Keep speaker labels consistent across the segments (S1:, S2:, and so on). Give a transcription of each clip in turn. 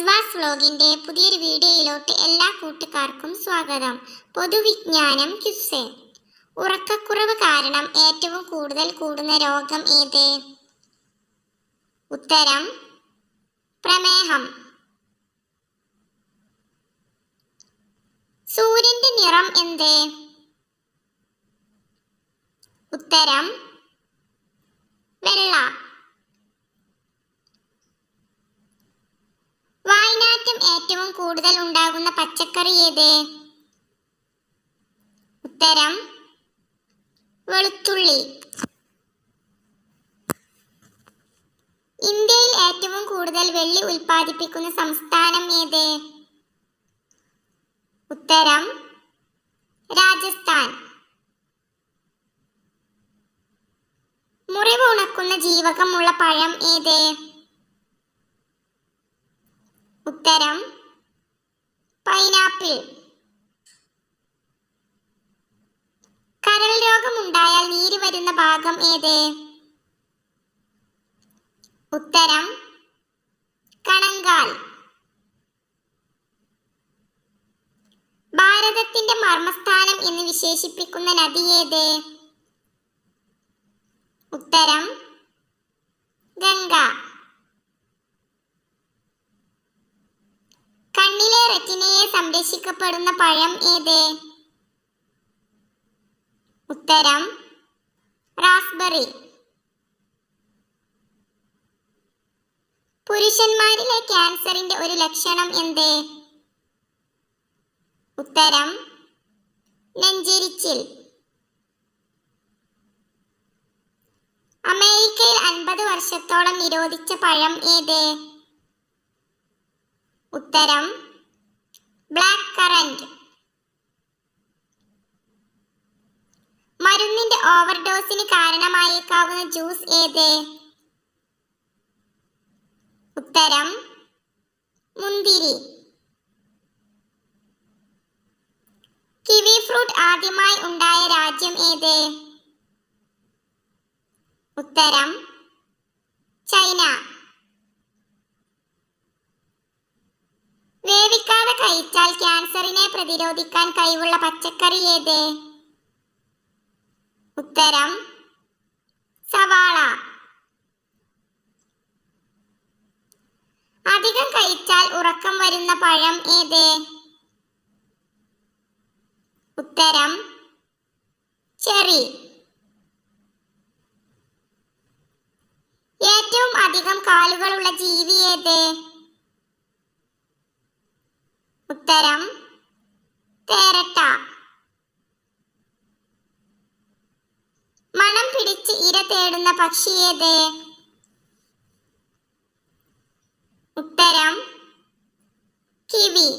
S1: നസ്വാസ് വ്ലോഗിന്റെ പുതിയൊരു വീഡിയോയിലോട്ട് എല്ലാ കൂട്ടുകാർക്കും സ്വാഗതം. പൊതുവിജ്ഞാനം ക്യുസെ. ഉറക്കക്കുറവ് കാരണം ഏറ്റവും കൂടുതൽ കൂടുന്ന രോഗം ഏത്? ഉത്തരം പ്രമേഹം. സൂര്യന്റെ നിറം എന്ത്? ഉത്തരം വെള്ള വായ്നാറ്റം ഏറ്റവും കൂടുതൽ ഉണ്ടാകുന്ന പച്ചക്കറി ഏത്? ഉത്തരം വെളുത്തുള്ളി. ഇന്ത്യയിൽ ഏറ്റവും കൂടുതൽ വെള്ളി ഉൽപ്പാദിപ്പിക്കുന്ന സംസ്ഥാനം ഏത്? ഉത്തരം രാജസ്ഥാൻ. മുറിവ് ഉണക്കുന്ന ജീവകമുള്ള പഴം ഏത്? ഉത്തരം പൈനാപ്പിൾ. കരൾ രോഗമുണ്ടായാൽ നീര് വരുന്ന ഭാഗം ഏത്? ഉത്തരം കണങ്കാൽ. ഭാരതത്തിന്റെ മർമ്മസ്ഥാനം എന്ന് വിശേഷിപ്പിക്കുന്ന നദി ഏത്? ഉത്തരം റെറ്റിനയെ സംരക്ഷിക്കപ്പെടുന്ന പഴം ഏത്? ഉത്തരം റാസ്ബെറി. പുരുഷന്മാരിലെ ക്യാൻസറിന്റെ ഒരു ലക്ഷണം എന്ത്? ഉത്തരം നെഞ്ചിരിച്ചിൽ. അമേരിക്കയിൽ അൻപത് വർഷത്തോളം നിരോധിച്ച പഴം ഏത്? ഉത്തരം ബ്ലാക്ക് കറന്റ് മരുന്നിന്റെ ഓവർഡോസിന് കാരണമായേക്കാവുന്ന ജ്യൂസ് ഏത്? ഉത്തരം മുന്തിരി. കിവി ഫ്രൂട്ട് ആദ്യമായി ഉണ്ടായ രാജ്യം ഏത്? ഉത്തരം ചൈന. കഴിച്ചാൽ ക്യാൻസറിനെ പ്രതിരോധിക്കാൻ കഴിവുള്ള പച്ചക്കറി ഏത്? ഉത്തരം സവാള. അധികം കഴിച്ചാൽ ഉറക്കം വരുന്ന പഴം ഏത്? ഉത്തരം ചെറി. ഏറ്റവും അധികം കാലുകളുള്ള ജീവി ഏത് ഉത്തരം തേരട്ട മണം പിടിച്ച് ഇര തേടുന്ന പക്ഷി ഏത്? ഉത്തരം കിവി.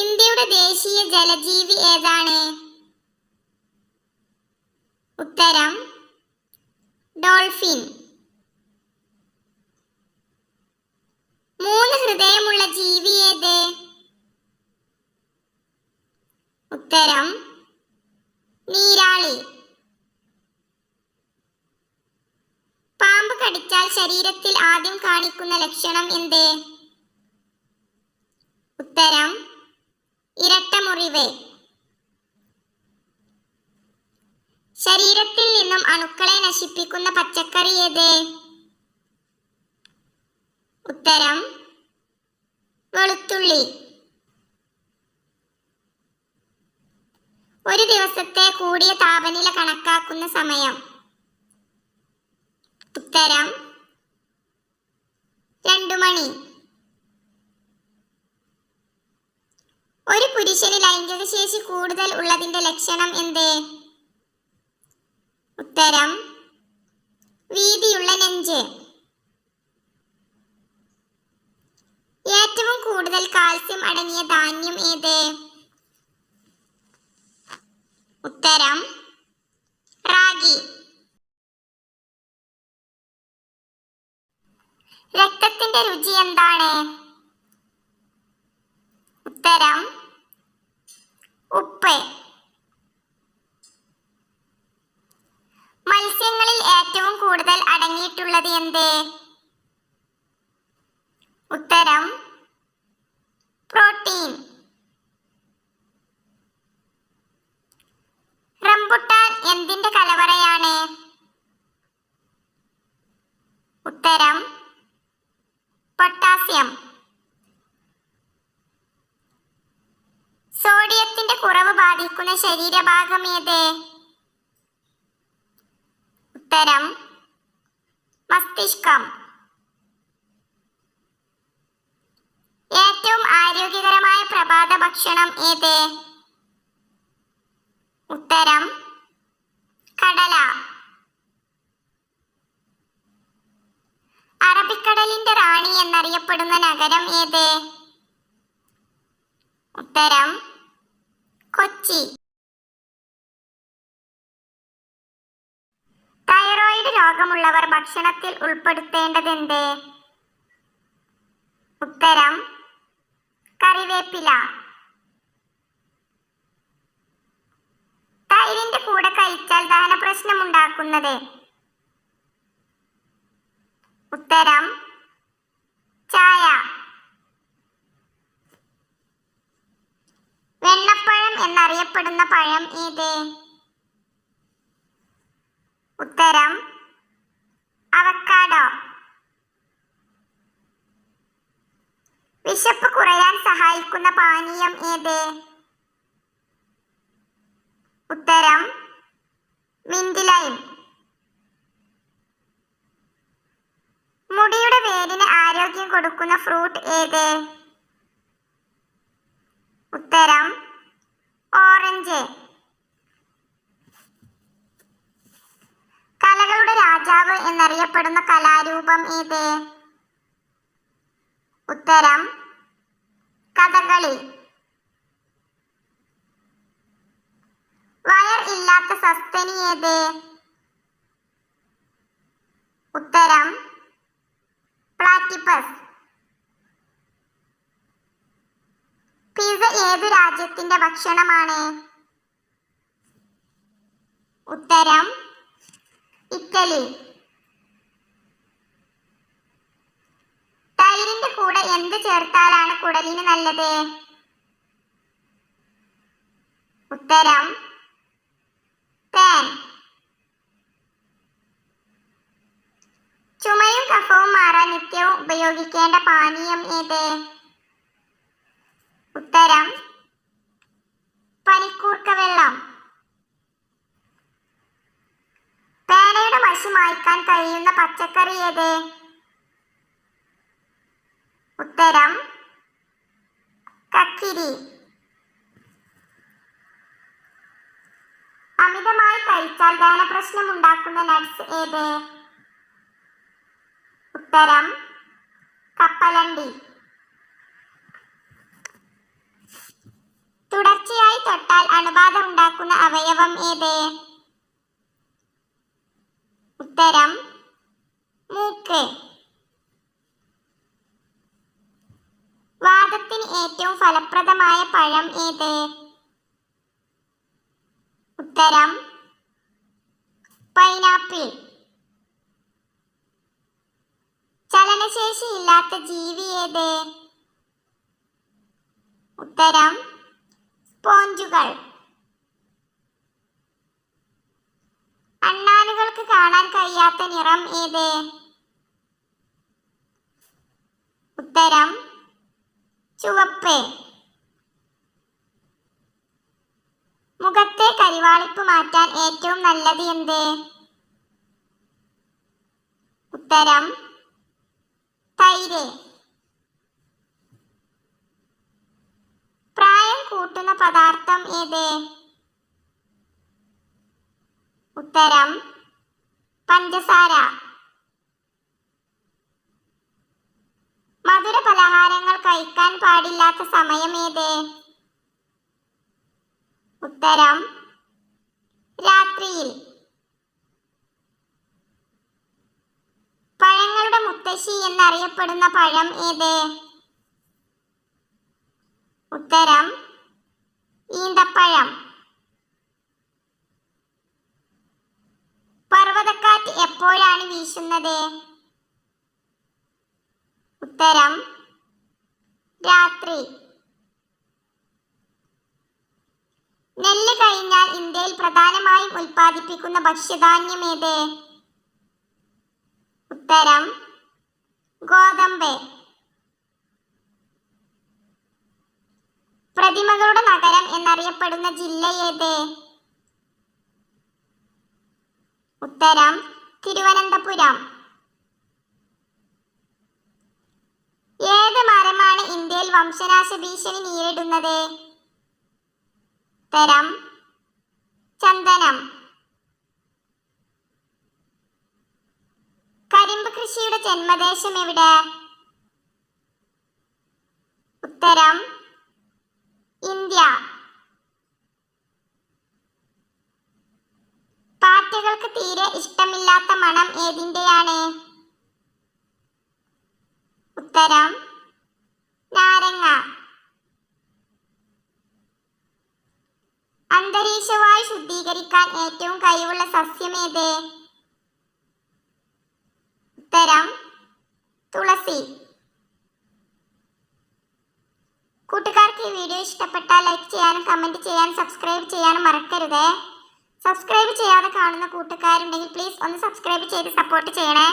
S1: ഇന്ത്യയുടെ ദേശീയ ജലജീവി ഏതാണ്? ഉത്തരം ഡോൾഫിൻ. മൂന്ന് ഹൃദയമുള്ള ജീവി ഏത്? ഉത്തരം നീരാളി. പാമ്പ് കടിച്ചാൽ ശരീരത്തിൽ ആദ്യം കാണിക്കുന്ന ലക്ഷണം എന്ത്? ഉത്തരം ഇരട്ട മുറിവ്. ശരീരത്തിൽ നിന്നും അണുക്കളെ നശിപ്പിക്കുന്ന പച്ചക്കറി ഏത്? ഉത്തരം വെളുത്തുള്ളി. ഒരു ദിവസത്തെ കൂടിയ താപനില കണക്കാക്കുന്ന സമയം. ഉത്തരം രണ്ടു മണി. ഒരു പുരുഷന് ലൈംഗിക ശേഷി കൂടുതൽ ഉള്ളതിന്റെ ലക്ഷണം എന്ത്? ഉത്തരം വീതിയുള്ള നെഞ്ച്. ഏറ്റവും കൂടുതൽ കാൽസ്യം അടങ്ങിയ ധാന്യം ഏത്? ഉത്തരം റാഗി. രക്തത്തിന്റെ രുചി എന്താണ്? ഉത്തരം ഉപ്പ്. മത്സ്യങ്ങളിൽ ഏറ്റവും കൂടുതൽ അടങ്ങിയിട്ടുള്ളത് എന്ത്? ഉത്തരം ബാധിക്കുന്ന ശരീരഭാഗം ഏത് ഉത്തരം മസ്തിഷ്കം. ഏറ്റവും ആരോഗ്യകരമായ പ്രഭാത ഭക്ഷണം ഏത്? ഉത്തരം കടല. അറബിക്കടലിന്റെ റാണി എന്നറിയപ്പെടുന്ന നഗരം ഏത്? ഉത്തരം കൊച്ചി. തൈറോയിഡ് രോഗമുള്ളവർ ഭക്ഷണത്തിൽ ഉൾപ്പെടുത്തേണ്ടതെന്ത്? ഉത്തരം കറിവേപ്പില. തൈരിന്റെ കൂടെ കഴിച്ചാൽ ദഹന പ്രശ്നമുണ്ടാക്കുന്നത് ഉത്തരം ചായ. വെണ്ണപ്പഴം എന്നറിയപ്പെടുന്ന പഴം ഏത്? ഉത്തരം അവക്കാഡോ. വിശപ്പ് കുറയാൻ സഹായിക്കുന്ന പാനീയം ഏത്? ഉത്തരം മിന്റിലൈം മുടിയുടെ വേരിന് ആരോഗ്യം കൊടുക്കുന്ന ഫ്രൂട്ട് ഏത്? എന്നറിയപ്പെടുന്ന കലാരൂപം ഏത്? ഉത്തരം കഥകളി. വയർ ഇല്ലാത്ത സസ്തനി ഏത്? ഉത്തരം പ്ലാറ്റിപ്പസ്. പിസ ഏതു രാജ്യത്തിന്റെ ഭക്ഷണമാണ്? ഉത്തരം ഇറ്റലി. തൈരിന്റെ കൂടെ എന്ത് ചേർത്താലാണ് കുടലിന് നല്ലത്? ഉത്തരം തേൻ. ചുമയും കഫവും മാറാൻ നിത്യവും ഉപയോഗിക്കേണ്ട പാനീയം ഏത്? ഉത്തരം പനിക്കൂർക്ക വെള്ളം. പേനയുടെ മഷി മായ്ക്കാൻ കഴിയുന്ന പച്ചക്കറി ഏത്? ഉത്തരം കക്കിരി. അമിതമായി കഴിച്ചാൽ ദഹന പ്രശ്നം ഉണ്ടാക്കുന്ന നട്സ് ഏത്? ഉത്തരം കപ്പലണ്ടി. തുടർച്ചയായി തൊട്ടാൽ അണുബാധ ഉണ്ടാക്കുന്ന അവയവം ഏത്? ഉത്തരം മൂക്ക്. വാദത്തിന് ഏറ്റവും ഫലപ്രദമായ പഴം ഏത്? ഉത്തരം പൈനാപ്പിൾ. ചലനശേഷി ഇല്ലാത്ത ജീവി ഏത്? ഉത്തരം സ്പോഞ്ചുകൾ. അണ്ണാനുകൾക്ക് കാണാൻ കഴിയാത്ത നിറം ഏത്? ഉത്തരം ചുവപ്പ്. മുഖത്തെ കരിവാളിപ്പ് മാറ്റാൻ ഏറ്റവും നല്ലത് എന്ത്? ഉത്തരം തൈര്. പ്രായം കൂട്ടുന്ന പദാർത്ഥം ഏത്? ഉത്തരം പഞ്ചസാര. മധുര പലഹാരങ്ങൾ കഴിക്കാൻ പാടില്ലാത്ത സമയം ഏത് ഉത്തരം രാത്രിയിൽ. പഴങ്ങളുടെ മുത്തശ്ശി എന്നറിയപ്പെടുന്ന പഴം ഏത്? ഉത്തരം ഈന്തപ്പഴം. പർവതക്കാറ്റ് എപ്പോഴാണ് വീശുന്നത്? ഉത്തരം രാത്രി. നെല്ല് കഴിഞ്ഞാൽ ഇന്ത്യയിൽ പ്രധാനമായും ഉൽപ്പാദിപ്പിക്കുന്ന ഭക്ഷ്യധാന്യം ഏത്? ഉത്തരം ഗോതമ്പ്. പ്രതിമകളുടെ നഗരം എന്നറിയപ്പെടുന്ന ജില്ല ഏത്? ഉത്തരം തിരുവനന്തപുരം. മരമാണ് ഇന്ത്യയിൽ വംശനാശ ഭീഷണി നേരിടുന്നത്. തരം ചന്ദനം. കരിമ്പ് കൃഷിയുടെ ജന്മദേശം എവിടെ? ഉത്തരം ഇന്ത്യ. പാറ്റകൾക്ക് തീരെ ഇഷ്ടമില്ലാത്ത മണം ഏതിന്റെയാണ് ഉത്തരം നാരങ്ങ. അന്തരീക്ഷവായു ശുദ്ധീകരിക്കാൻ ഏറ്റവും കഴിവുള്ള സസ്യം ഏത്? ഉത്തരം തുളസി. കൂട്ടുകാർക്ക് ഈ വീഡിയോ ഇഷ്ടപ്പെട്ടാൽ ലൈക്ക് ചെയ്യാനും കമന്റ് ചെയ്യാനും സബ്സ്ക്രൈബ് ചെയ്യാനും മറക്കരുത്. സബ്സ്ക്രൈബ് ചെയ്യാതെ കാണുന്ന കൂട്ടുകാരുണ്ടെങ്കിൽ പ്ലീസ് ഒന്ന് സബ്സ്ക്രൈബ് ചെയ്ത് സപ്പോർട്ട് ചെയ്യണേ.